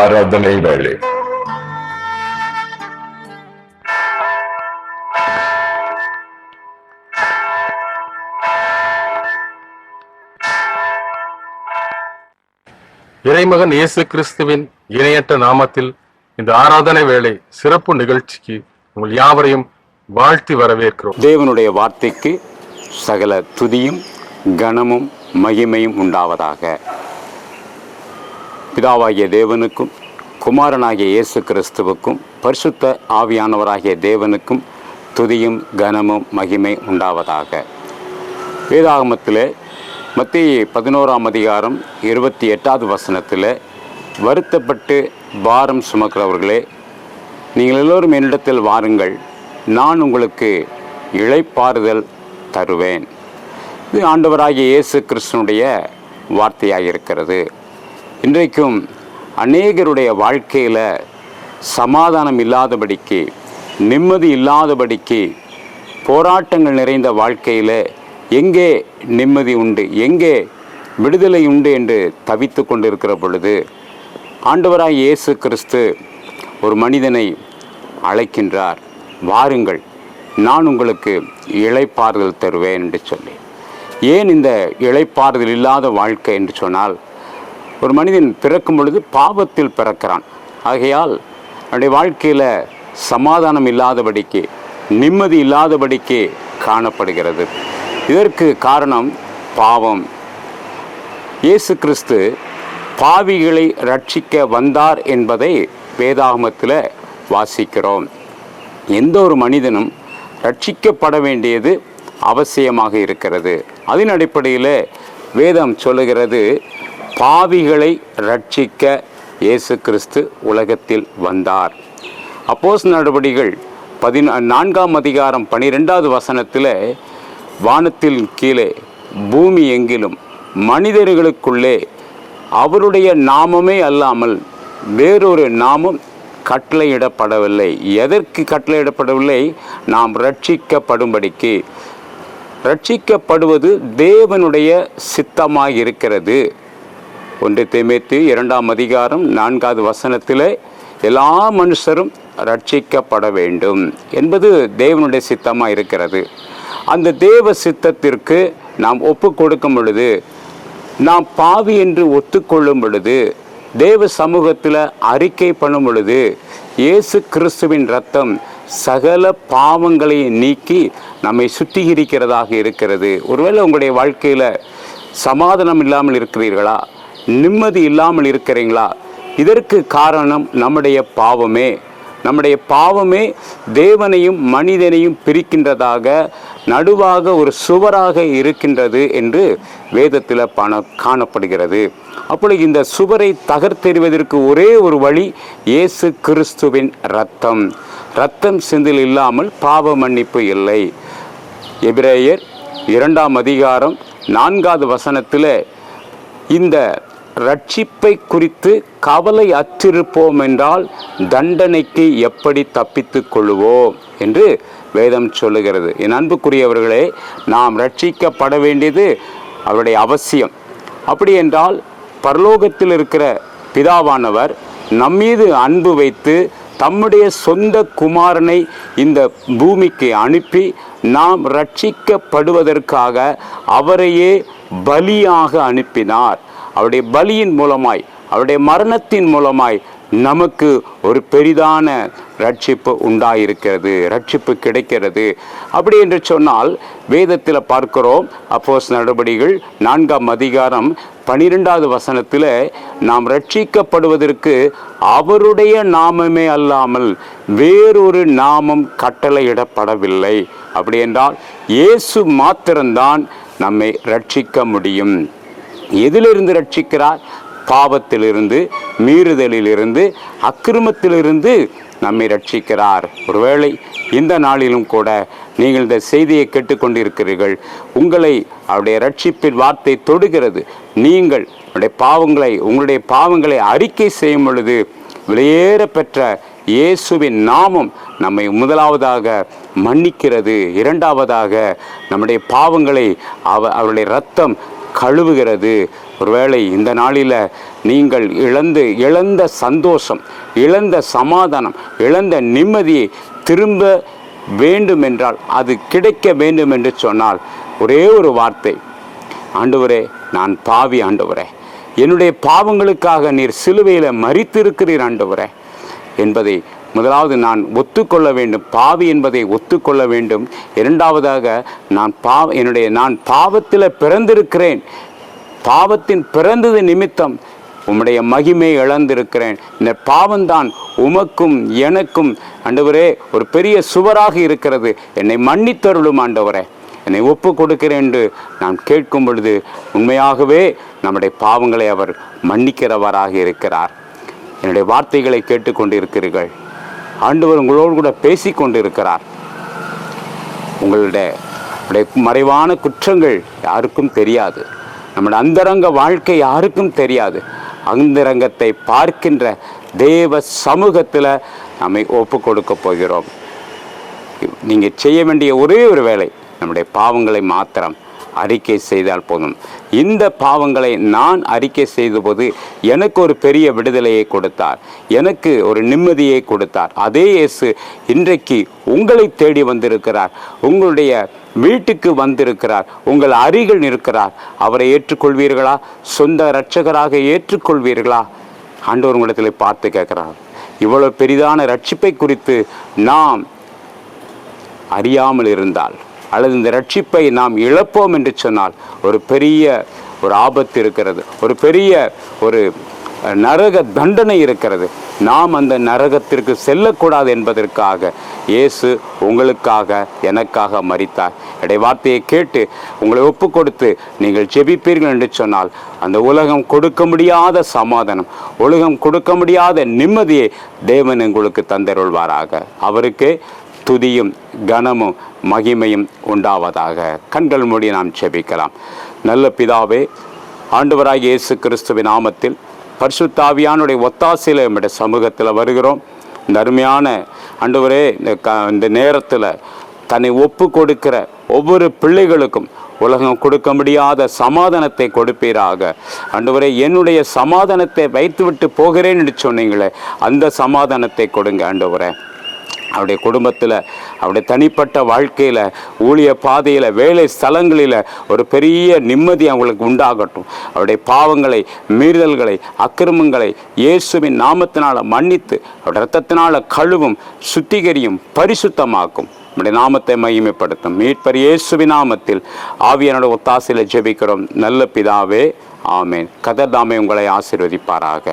ஆராதனை வேளை. இறைமகன் இயேசு கிறிஸ்துவின் இணையற்ற நாமத்தில் இந்த ஆராதனை வேளை சிறப்பு நிகழ்ச்சிக்கு உங்கள் யாவரையும் வாழ்த்தி வரவேற்கிறோம். தேவனுடைய வார்த்தைக்கு சகல துதியும் கனமும் மகிமையும் உண்டாவதாக. பிதாவாகிய தேவனுக்கும் குமாரனாகிய இயேசு கிறிஸ்துவுக்கும் பரிசுத்த ஆவியானவராகிய தேவனுக்கும் துதியும் கனமும் மகிமை உண்டாவதாக. வேதாகமத்தில் மத்திய பதினோராம் அதிகாரம் இருபத்தி எட்டாவது வசனத்தில் வருத்தப்பட்டு பாரம் சுமக்கிறவர்களே நீங்கள் எல்லோரும் என்னிடத்தில் வாருங்கள் நான் உங்களுக்கு இழைப்பாறுதல் தருவேன். இது ஆண்டவராகிய இயேசு கிறிஸ்தனுடைய வார்த்தையாக இருக்கிறது இன்றைக்கும் அநேகருடைய வாழ்க்கையில் சமாதானம் இல்லாதபடிக்கு நிம்மதி இல்லாதபடிக்கு போராட்டங்கள் நிறைந்த வாழ்க்கையில் எங்கே நிம்மதி உண்டு எங்கே விடுதலை உண்டு என்று தவித்து கொண்டிருக்கிற பொழுது ஆண்டவராய் இயேசு கிறிஸ்து ஒரு மனிதனை அழைக்கின்றார். வாருங்கள் நான் உங்களுக்கு இழைப்பாறுதல் தருவேன் என்று சொல்லி. ஏன் இந்த இழைப்பாறுதல் இல்லாத வாழ்க்கை என்று சொன்னால் ஒரு மனிதன் பிறக்கும் பொழுது பாவத்தில் பிறக்கிறான். ஆகையால் அவனுடைய வாழ்க்கையில் சமாதானம் இல்லாதபடிக்கு நிம்மதி இல்லாதபடிக்கு காணப்படுகிறது. இதற்கு காரணம் பாவம். இயேசு கிறிஸ்து பாவிகளை ரட்சிக்க வந்தார் என்பதை வேதாகமத்தில் வாசிக்கிறோம். எந்த ஒரு மனிதனும் ரட்சிக்கப்பட வேண்டியது அவசியமாக இருக்கிறது. அதன் அடிப்படையில் வேதம் சொல்லுகிறது பாவிகளை ரட்சிக்க இயேசு கிறிஸ்து உலகத்தில் வந்தார். அப்போஸ் நடவடிகள் பதினா நான்காம் அதிகாரம் பனிரெண்டாவது வசனத்தில் வானத்தில் கீழே பூமி எங்கிலும் மனிதர்களுக்குள்ளே அவருடைய நாமமே அல்லாமல் வேறொரு நாமம் கட்டளையிடப்படவில்லை. எதற்கு கட்டளையிடப்படவில்லை? நாம் ரட்சிக்கப்படும்படிக்கு ரட்சிக்கப்படுவது தேவனுடைய சித்தமாக இருக்கிறது ஒன்று தேமேத்து இரண்டாம் அதிகாரம் நான்காவது வசனத்தில் எல்லா மனுஷரும் ரட்சிக்கப்பட வேண்டும் என்பது தேவனுடைய சித்தமாக இருக்கிறது. அந்த தேவ சித்தத்திற்கு நாம் ஒப்பு கொடுக்கும் பொழுது நாம் பாவி என்று ஒத்துக்கொள்ளும் பொழுது தேவ சமூகத்தில் அறிக்கை பண்ணும் பொழுது இயேசு கிறிஸ்துவின் ரத்தம் சகல பாவங்களை நீக்கி நம்மை சுத்திகரிக்கிறதாக இருக்கிறது. ஒருவேளை உங்களுடைய வாழ்க்கையில் சமாதானம் இல்லாமல் இருக்கிறீர்களா? நிம்மதி இல்லாமல் இருக்கிறீங்களா? இதற்கு காரணம் நம்முடைய பாவமே. நம்முடைய பாவமே தேவனையும் மனிதனையும் பிரிக்கின்றதாக நடுவாக ஒரு சுவராக இருக்கின்றது என்று வேதத்தில் பண காணப்படுகிறது. அப்பொழுது இந்த சுவரை தகர்த்தெறிவதற்கு ஒரே ஒரு வழி இயேசு கிறிஸ்துவின் ரத்தம் ரத்தம் சிந்தில் இல்லாமல் பாவ மன்னிப்பு இல்லை. எபிரேயர் இரண்டாம் அதிகாரம் நான்காவது வசனத்தில் இந்த ரட்சிப்பை குறித்து கவலை அற்றிருப்போம் என்றால் தண்டனைக்கு எப்படி தப்பித்துக் கொள்வோம் என்று வேதம் சொல்லுகிறது. என் அன்புக்குரியவர்களே நாம் ரட்சிக்கப்பட வேண்டியது அவருடைய அவசியம். அப்படி என்றால் பரலோகத்தில் இருக்கிற பிதாவானவர் நம்மீது அன்பு வைத்து தம்முடைய சொந்த குமாரனை இந்த பூமிக்கு அனுப்பி நாம் ரட்சிக்கப்படுவதற்காக அவரையே பலியாக அனுப்பினார். அவருடைய பலியின் மூலமாய் அவருடைய மரணத்தின் மூலமாய் நமக்கு ஒரு பெரிதான ரட்சிப்பு உண்டாயிருக்கிறது ரட்சிப்பு கிடைக்கிறது. அப்படி என்று சொன்னால் வேதத்தில் பார்க்கிறோம் அப்போஸ் நடவடிக்கைகள் நான்காம் அதிகாரம் பனிரெண்டாவது வசனத்தில் நாம் ரட்சிக்கப்படுவதற்கு அவருடைய நாமமே அல்லாமல் வேறொரு நாமம் கட்டளையிடப்படவில்லை. அப்படி என்றால் இயேசு மாத்திரம்தான் நம்மை ரட்சிக்க முடியும். எதிலிருந்து ரட்சிக்கிறார்? பாவத்திலிருந்து மீறுதலிலிருந்து அக்கிரமத்திலிருந்து நம்மை ரட்சிக்கிறார். ஒருவேளை இந்த நாளிலும் கூட நீங்கள் இந்த செய்தியை கேட்டுக்கொண்டிருக்கிறீர்கள். உங்களை அவருடைய ரட்சிப்பின் வார்த்தை தொடுகிறது. நீங்கள் உங்களுடைய பாவங்களை உங்களுடைய பாவங்களை அறிக்கை செய்யும் பொழுது வெளியேற பெற்ற இயேசுவின் நாமம் நம்மை முதலாவதாக மன்னிக்கிறது. இரண்டாவதாக நம்முடைய பாவங்களை அவ அவருடைய ரத்தம் கழுவுகிறது. ஒருவேளை இந்த நாளில் நீங்கள் இழந்து இழந்த சந்தோஷம் இழந்த சமாதானம் இழந்த நிம்மதியை திரும்ப வேண்டுமென்றால் அது கிடைக்க வேண்டும் என்று சொன்னால் ஒரே ஒரு வார்த்தை. ஆண்டவரே நான் பாவி ஆண்டவரே. என்னுடைய பாவங்களுக்காக நீர் சிலுவையில் மறித்திருக்கிறீர் ஆண்டவரே. என்பதை முதலாவது நான் ஒத்துக்கொள்ள வேண்டும். பாவி என்பதை ஒத்துக்கொள்ள வேண்டும். இரண்டாவதாக நான் பாவ என்னுடைய நான் பாவத்தில் பிறந்திருக்கிறேன். பாவத்தின் பிறந்தது நிமித்தம் உம்முடைய மகிமை இழந்திருக்கிறேன். இந்த பாவம்தான் உமக்கும் எனக்கும் ஆண்டவரே ஒரு பெரிய சுவராக இருக்கிறது. என்னை மன்னித்தருளும் ஆண்டவரே. என்னை ஒப்பு கொடுக்கிறேன் என்று நான் கேட்கும் பொழுது உண்மையாகவே நம்முடைய பாவங்களை அவர் மன்னிக்கிறவராக இருக்கிறார். என்னுடைய வார்த்தைகளை கேட்டுக்கொண்டிருக்கிறீர்கள். ஆண்டவர் உங்களோடு கூட பேசி கொண்டிருக்கிறார் உங்களுடைய மறைவான குற்றங்கள் யாருக்கும் தெரியாது. நம்முடைய அந்தரங்க வாழ்க்கை யாருக்கும் தெரியாது. அந்தரங்கத்தை பார்க்கின்ற தேவ சமூகத்தில் நம்மை ஒப்பு கொடுக்க போகிறோம். நீங்கள் செய்ய வேண்டிய ஒரே ஒரு வேலை நம்முடைய பாவங்களை மாத்திரம். அறிக்கை செய்தால் போதும். இந்த பாவங்களை நான் அறிக்கை செய்தபோது எனக்கு ஒரு பெரிய விடுதலையை கொடுத்தார். எனக்கு ஒரு நிம்மதியை கொடுத்தார். அதே இயேசு இன்றைக்கு உங்களை தேடி வந்திருக்கிறார். உங்களுடைய வீட்டுக்கு வந்திருக்கிறார். உங்கள் அருகில் இருக்கிறார் அவரை ஏற்றுக்கொள்வீர்களா? சொந்த இரட்சகராக ஏற்றுக்கொள்வீர்களா? ஆண்டவர் உங்களிடத்தில் பார்த்து கேட்கிறார். இவ்வளவு பெரிதான ரட்சிப்பை குறித்து நாம் அறியாமல் இருந்தால் அல்லது இந்த ரட்சிப்பை நாம் இழப்போம் என்று சொன்னால் ஒரு பெரிய ஒரு ஆபத்து இருக்கிறது. ஒரு பெரிய ஒரு நரக தண்டனை இருக்கிறது. நாம் அந்த நரகத்திற்கு செல்லக்கூடாது என்பதற்காக இயேசு உங்களுக்காக எனக்காக மறித்தார் இடை வார்த்தையை கேட்டு உங்களை ஒப்பு கொடுத்து நீங்கள் ஜெபிப்பீர்கள் என்று சொன்னால் அந்த உலகம் கொடுக்க முடியாத சமாதானம் உலகம் கொடுக்க முடியாத நிம்மதியை தேவன் உங்களுக்கு தந்தருள்வாராக. அவருக்கு துதியும் கனமும் மகிமையும் உண்டாவதாக. கண்கள் மூடி நாம் செபிக்கலாம் நல்ல பிதாவே ஆண்டவராகிய இயேசு கிறிஸ்துவின் நாமத்தில் பரிசுத்தாவியானுடைய ஒத்தாசையில் நம்முடைய சமூகத்தில் வருகிறோம். இந்த அருமையான ஆண்டவரே இந்த க இந்த நேரத்தில் தன்னை ஒப்பு கொடுக்கிற ஒவ்வொரு பிள்ளைகளுக்கும் உலகம் கொடுக்க முடியாத சமாதானத்தை கொடுப்பீராக. அன்றுவரை என்னுடைய சமாதானத்தை வைத்துவிட்டு போகிறேன் என்று சொன்னீங்களே அந்த சமாதானத்தை கொடுங்க ஆண்டவரே. அவருடைய குடும்பத்தில் அவருடைய தனிப்பட்ட வாழ்க்கையில் ஊழிய பாதையில் வேலை ஸ்தலங்களில் ஒரு பெரிய நிம்மதி அவங்களுக்கு உண்டாகட்டும். அவருடைய பாவங்களை மீறுதல்களை அக்கிரமங்களை இயேசுவின் நாமத்தினால் மன்னித்து அவருடைய ரத்தத்தினால் கழுவும் சுத்திகரியும் பரிசுத்தமாக்கும். நம்முடைய நாமத்தை மகிமைப்படுத்தும். மீட்பர் இயேசுவின் நாமத்தில் ஆவியனோட ஒத்தாசையில் ஜெபிக்கிறோம். நல்ல பிதாவே ஆமேன். கதர் தாமே உங்களை ஆசீர்வதிப்பாராக.